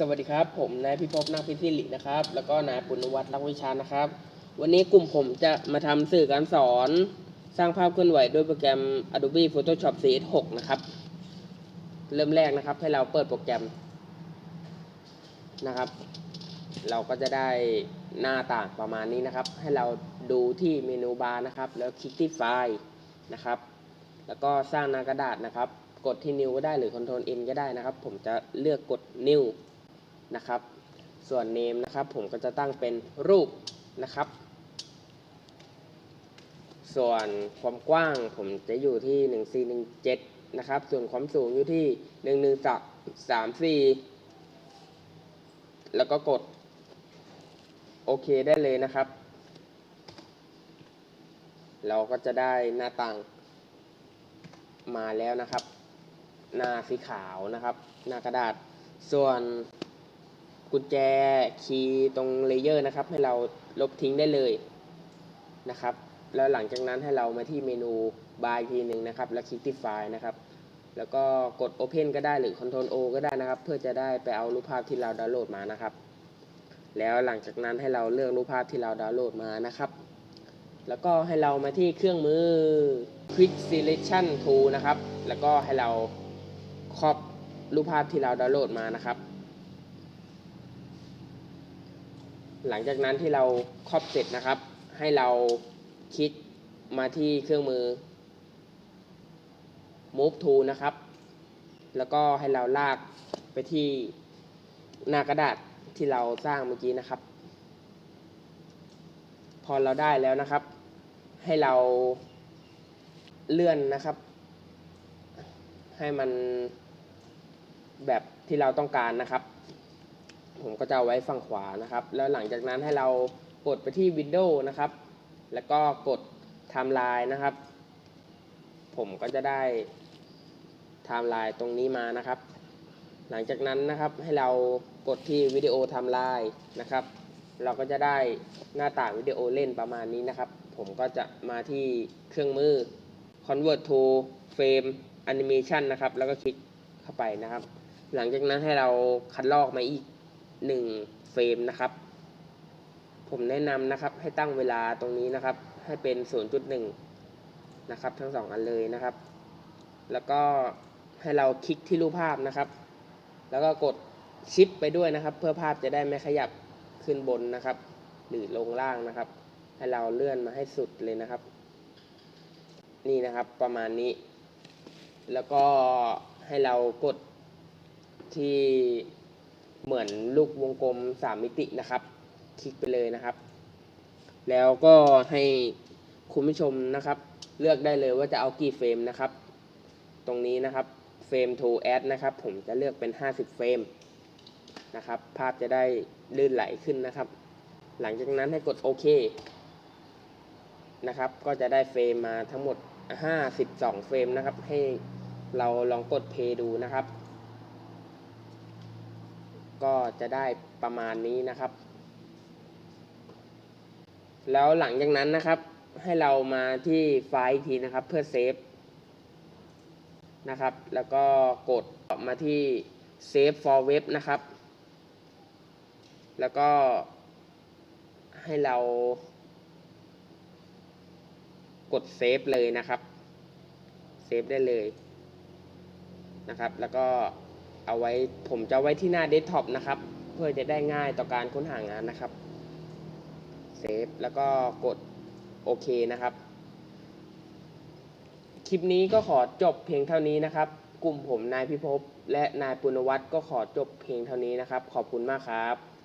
สวัสดีครับ ผมนายพิภพนาคพิสิรินะครับ แล้วก็นายปุณวัฒน์รักวิชานะครับ วันนี้กลุ่มผมจะมาทำสื่อการสอน สร้างภาพเคลื่อนไหวด้วยโปรแกรม Adobe Photoshop CS6 นะครับ เริ่มแรกนะครับ ให้เราเปิดโปรแกรมนะครับ เราก็จะได้หน้าต่างประมาณนี้นะครับ ให้เราดูที่เมนูบาร์นะครับ แล้วคลิกที่ไฟล์นะครับ แล้วก็สร้างหน้ากระดาษนะครับ กดที่นิ้วก็ได้หรือ Ctrl N ก็ได้นะครับ ผมจะเลือกกดนิ้ว นะครับ ส่วน name นะครับผมก็จะตั้งเป็นรูปนะครับ ส่วนความกว้างผมจะอยู่ที่1417นะครับ ส่วนความสูงอยู่ที่1134แล้วก็กดโอเคได้เลยนะครับ เราก็จะได้หน้าต่างมาแล้วนะครับ หน้าสีขาวนะครับ หน้ากระดาษส่วน กุญแจคีย์ตรงเลเยอร์นะครับ ให้เราลบทิ้งได้เลยนะครับ แล้วหลังจากนั้นให้เรามาที่เมนูบายทีหนึ่งนะครับ แล้วคลิกที่ไฟล์นะครับ แล้วก็กด Open ก็ได้หรือ Ctrl O ก็ได้นะครับ เพื่อจะได้ไปเอารูปภาพที่เราดาวน์โหลดมานะครับ แล้วหลังจากนั้นให้เราเลือกรูปภาพที่เราดาวน์โหลดมานะครับ แล้วก็ให้เรามาที่เครื่องมือ Quick Selection Tool นะครับ แล้วก็ให้เราครอบรูปภาพที่เราดาวน์โหลดมานะครับ หลังจากนั้นที่เราครอบเสร็จนะครับ ให้เราคลิกมาที่เครื่องมือ move to นะครับ แล้วก็ให้เราลากไปที่หน้ากระดาษที่เราสร้างเมื่อกี้นะครับ พอเราได้แล้วนะครับ ให้เราเลื่อนนะครับ ให้มันแบบที่เราต้องการนะครับ ผมก็จะเอาไว้ฝั่งขวานะครับ แล้วหลังจากนั้นให้เรากดไปที่ Windows นะครับ แล้วก็กด Timeline นะครับ ผมก็จะได้ Timeline ตรงนี้มานะครับ หลังจากนั้นนะครับให้เรากดที่วิดีโอ Timeline นะครับ เราก็จะได้หน้าต่างวิดีโอเล่นประมาณนี้นะครับ ผมก็จะมาที่เครื่องมือ Convert to Frame Animation นะครับ แล้วก็คลิกเข้าไปนะครับ หลังจากนั้นให้เราคัดลอกมาอีก 1เฟรมนะครับ ผมแนะนำนะครับ ให้ตั้งเวลาตรงนี้นะครับ ให้เป็น 0.1 นะครับ ทั้งสองอันเลยนะครับ แล้วก็ให้เราคลิกที่รูปภาพนะครับ แล้วก็กดชิปไปด้วยนะครับ เพื่อภาพจะได้ไม่ขยับขึ้นบนนะครับ หรือลงล่างนะครับ ให้เราเลื่อนมาให้สุดเลยนะครับ นี่นะครับประมาณนี้ แล้วก็ให้เรากดที่ เหมือนลูกวงกลมสามมิตินะครับ คลิกไปเลยนะครับ แล้วก็ให้คุณผู้ชมนะครับ เลือกได้เลยว่าจะเอากี่เฟรมนะครับ ตรงนี้นะครับเฟรม to add นะครับ ผมจะเลือกเป็น 50 เฟรมนะครับ ภาพจะได้ลื่นไหลขึ้นนะครับ หลังจากนั้นให้กดโอเคนะครับ ก็จะได้เฟรมมาทั้งหมด 52 เฟรมนะครับ ให้เราลองกดเพย์ดูนะครับ ก็จะได้ประมาณนี้นะครับ แล้วหลังจากนั้นนะครับ ให้เรามาที่ไฟล์อีกทีนะครับเพื่อเซฟนะครับ แล้วก็กดมาที่ Save for Web นะครับ แล้วก็ให้เรากดเซฟเลยนะครับ เซฟได้เลยนะครับ แล้วก็ เอาไว้ผมจะไว้ที่หน้าเดสก์ท็อปนะครับ เพื่อจะได้ง่ายต่อการค้นหางานนะครับเซฟแล้วก็กดโอเคนะครับ คลิปนี้ก็ขอจบเพียงเท่านี้นะครับ กลุ่มผมนายพิภพและนายปุณวัตรก็ขอจบเพียงเท่านี้นะครับ ขอบคุณมากครับ